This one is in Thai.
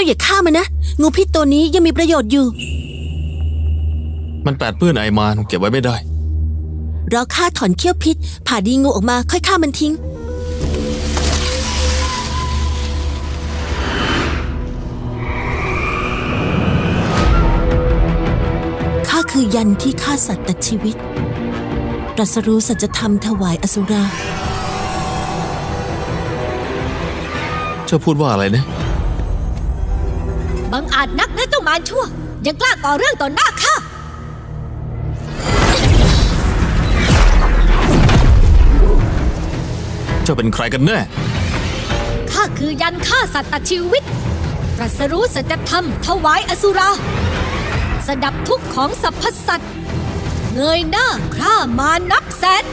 จ้าอย่าฆ่ามันนะ งูพิษตัวนี้ยังมีประโยชน์อยู่ มันแปดเปื้อนไอมานเก็บไว้ไม่ได้รอข้าถอนเขี้ยวพิษ ผ่าดีงูออกมาค่อยฆ่ามันทิ้ง ข้าคือยันที่ฆ่าสัตว์ตัดชีวิตตรัสรู้สัจธรรมถวายอสุรา เจ้าพูดว่าอะไรนะ บังอาจนักนะเจ้ามารชั่ว ยังกล้าก่อเรื่องต่อหน้าข้าเจ้าเป็นใครกันแน่ ข้าคือยันฆ่าสัตว์ตัดชีวิตตรัสรู้สัจธรรมถวายอสุรา สดับทุกข์ของสรรพสัตว์ เงยหน้าคร่ามานับแสน